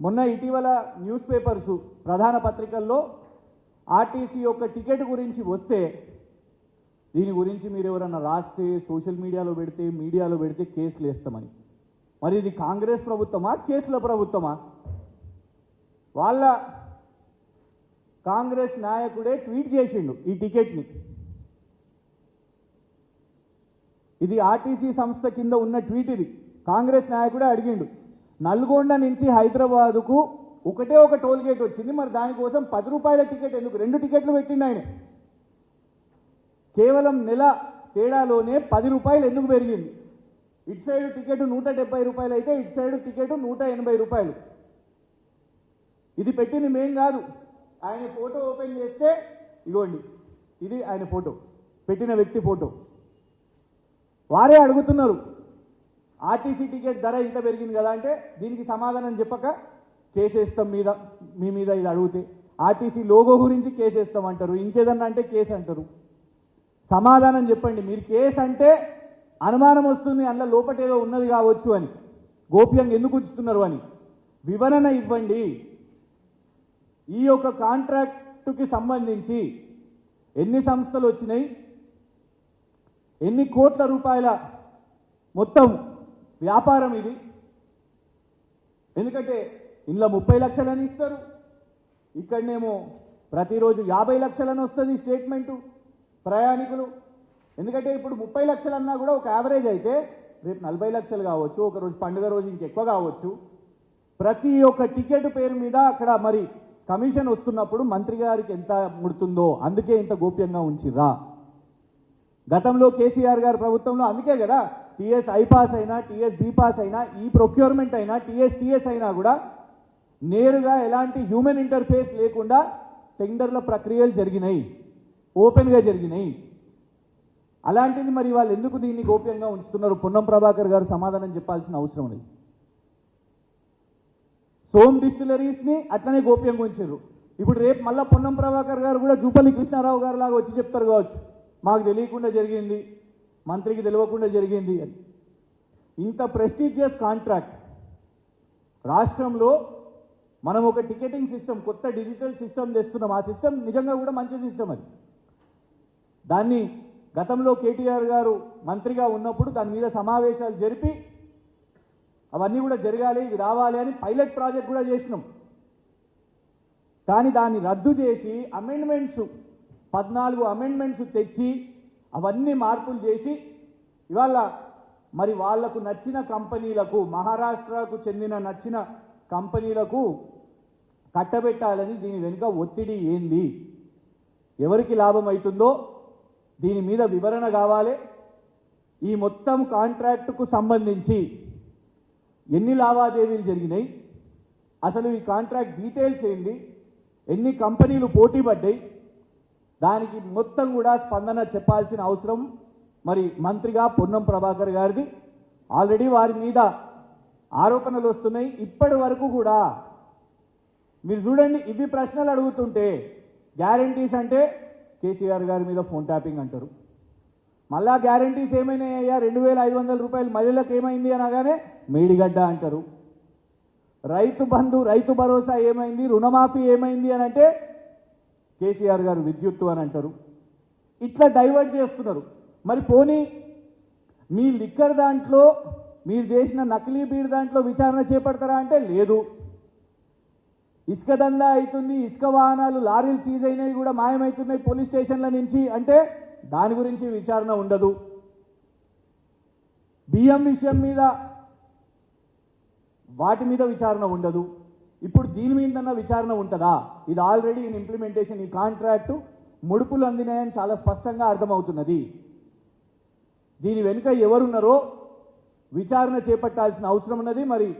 మొన్న ఇటీవల news papers ప్రధాన పత్రికల్లో ఆర్టీసీ యొక్క టికెట్ గురించి వస్తే దీని గురించి మీరు ఎవరన్నా రాస్తే సోషల్ మీడియాలో పెడితే మీడియాలో పెడితే కేసులు వేస్తామని. మరి ఇది కాంగ్రెస్ ప్రభుత్వమా కేసుల ప్రభుత్వమా? వాళ్ళ కాంగ్రెస్ నాయకుడే ట్వీట్ చేసిండు ఈ టికెట్ని. ఇది ఆర్టీసీ సంస్థ కింద ఉన్న ట్వీట్ ఇది. కాంగ్రెస్ నాయకుడే అడిగిండు. నల్గొండ నుంచి హైదరాబాద్కు ఒకటే ఒక టోల్ గేట్ వచ్చింది. మరి దానికోసం పది రూపాయల టికెట్ ఎందుకు? రెండు టికెట్లు పెట్టిండు ఆయన. కేవలం నెల తేడాలోనే పది రూపాయలు ఎందుకు పెరిగింది? ఇటు సైడ్ టికెట్ నూట డెబ్బై రూపాయలు అయితే ఇటు సైడ్ టికెట్ నూట ఎనభై రూపాయలు. ఇది పెట్టింది మేం కాదు. ఆయన ఫోటో ఓపెన్ చేస్తే ఇగోండి ఇది ఆయన ఫోటో. పెట్టిన వ్యక్తి ఫోటో. వారే అడుగుతున్నారు. ఆర్టీసీ టికెట్ ధర ఇంత పెరిగింది కదా అంటే దీనికి సమాధానం చెప్పక కేసేస్తాం మీద మీ మీద ఇది అడిగితే. ఆర్టీసీ లోగో గురించి కేసేస్తాం అంటారు. ఇంకేదన్నా అంటే కేసు అంటారు. సమాధానం చెప్పండి. మీరు కేసు అంటే అనుమానం వస్తుంది అందులో లోపటేదో ఉన్నది కావచ్చు అని. గోప్యంగా ఎందుకు ఉంచుతున్నారు అని. వివరణ ఇవ్వండి. ఈ యొక్క కాంట్రాక్టుకి సంబంధించి ఎన్ని సంస్థలు వచ్చినాయి? ఎన్ని కోట్ల రూపాయల మొత్తం వ్యాపారం ఇది. ఎందుకంటే ఇందులో ముప్పై లక్షలని ఇస్తారు. ఇక్కడనేమో ప్రతిరోజు యాభై లక్షలని వస్తుంది స్టేట్మెంటు ప్రయాణికులు. ఎందుకంటే ఇప్పుడు ముప్పై లక్షలన్నా కూడా ఒక యావరేజ్ అయితే రేపు నలభై లక్షలు కావచ్చు ఒక రోజు పండుగ రోజు ఇంకెక్కువ కావచ్చు. ప్రతి ఒక్క టికెట్ పేరు మీద అక్కడ మరి కమిషన్ వస్తున్నప్పుడు మంత్రి గారికి ఎంత ముడుతుందో అందుకే ఇంత గోప్యంగా ఉంచిరా గతంలో కేసీఆర్ గారి ప్రభుత్వంలో అందుకే కదా టీఎస్ ఐపాస్ అయినా టీఎస్ బీపాస్ అయినా ఈ ప్రొక్యూర్మెంట్ అయినా టీఎస్ టీఎస్ అయినా కూడా నేరుగా ఎలాంటి హ్యూమన్ ఇంటర్ఫేస్ లేకుండా టెండర్ల ప్రక్రియలు జరిగినాయి. ఓపెన్గా జరిగినాయి. అలాంటిది మరి వాళ్ళు ఎందుకు దీన్ని గోప్యంగా ఉంచుతున్నారు? పొన్నం ప్రభాకర్ గారు సమాధానం చెప్పాల్సిన అవసరం లేదు. సోమ్ డిస్టిలరీస్ని అట్లనే గోప్యంగా ఉంచారు. ఇప్పుడు రేపు మళ్ళా పొన్నం ప్రభాకర్ గారు కూడా జూపల్లి కృష్ణారావు గారు లాగా వచ్చి చెప్తారు కావచ్చు. మాకు తెలియకుండా జరిగింది. మంత్రికి తెలియకుండా జరిగింది అని. ఇంత ప్రెస్టీజియస్ కాంట్రాక్ట్. రాష్ట్రంలో మనం ఒక టికెటింగ్ సిస్టమ్ కొత్త డిజిటల్ సిస్టమ్ తెస్తున్నాం. ఆ సిస్టమ్ నిజంగా కూడా మంచి సిస్టమ్ అది. దాన్ని గతంలో కేటీఆర్ గారు మంత్రిగా ఉన్నప్పుడు దాని మీద సమావేశాలు జరిపి అవన్నీ కూడా జరగాలి ఇవి రావాలి అని పైలట్ ప్రాజెక్ట్ కూడా చేసినాం. కానీ దాన్ని రద్దు చేసి అమెండ్మెంట్స్ పద్నాలుగు అమెండ్మెంట్స్ తెచ్చి అవన్నీ మార్పులు చేసి ఇవాళ మరి వాళ్ళకు నచ్చిన కంపెనీలకు మహారాష్ట్రకు చెందిన నచ్చిన కంపెనీలకు కట్టబెట్టాలని దీని వెనుక ఒత్తిడి ఏంది? ఎవరికి లాభం అవుతుందో దీని మీద వివరణ కావాలి. ఈ మొత్తం కాంట్రాక్టుకు సంబంధించి ఎన్ని లావాదేవీలు జరిగినాయి? అసలు ఈ కాంట్రాక్ట్ డీటెయిల్స్ ఏంది ఎన్ని కంపెనీలు పోటీ పడ్డాయి దానికి మొత్తం కూడా స్పందన చెప్పాల్సిన అవసరం మరి మంత్రిగా పొన్నం ప్రభాకర్ గారిది. ఆల్రెడీ వారి మీద ఆరోపణలు వస్తున్నాయి. ఇప్పటి వరకు కూడా మీరు చూడండి ఇవి ప్రశ్నలు అడుగుతుంటే గ్యారంటీస్ అంటే కేసీఆర్ గారి మీద ఫోన్ ట్యాపింగ్ అంటారు. మళ్ళా గ్యారంటీస్ ఏమైనాయ్యా? రెండు వేల ఐదు వందల రూపాయలు మహిళలకు ఏమైంది అనగానే మేడిగడ్డ అంటారు. రైతు బంధు రైతు భరోసా ఏమైంది? రుణమాఫీ ఏమైంది అని అంటే కేసీఆర్ గారు విద్యుత్తు అని అంటారు. ఇట్లా డైవర్ట్ చేస్తున్నారు. మరి పోనీ మీ లిక్కర్ దాంట్లో మీరు చేసిన నకిలీ బీర్ దాంట్లో విచారణ చేపడతారా అంటే లేదు. ఇసుక దందా అవుతుంది ఇసుక వాహనాలు లారీలు సీజ్ అయినవి కూడా మాయమవుతున్నాయి పోలీస్ స్టేషన్ల నుంచి అంటే దాని గురించి విచారణ ఉండదు. బియ్యం విషయం మీద వాటి మీద విచారణ ఉండదు. ఇప్పుడు దీని మీదన్న విచారణ ఉంటుందా? ఇది ఆల్రెడీ ఇన్ ఇంప్లిమెంటేషన్ ఈ కాంట్రాక్టు ముడుపులు అందినాయని చాలా స్పష్టంగా అర్థమవుతున్నది. దీని వెనుక ఎవరున్నారో విచారణ చేపట్టాల్సిన అవసరం ఉన్నది. మరి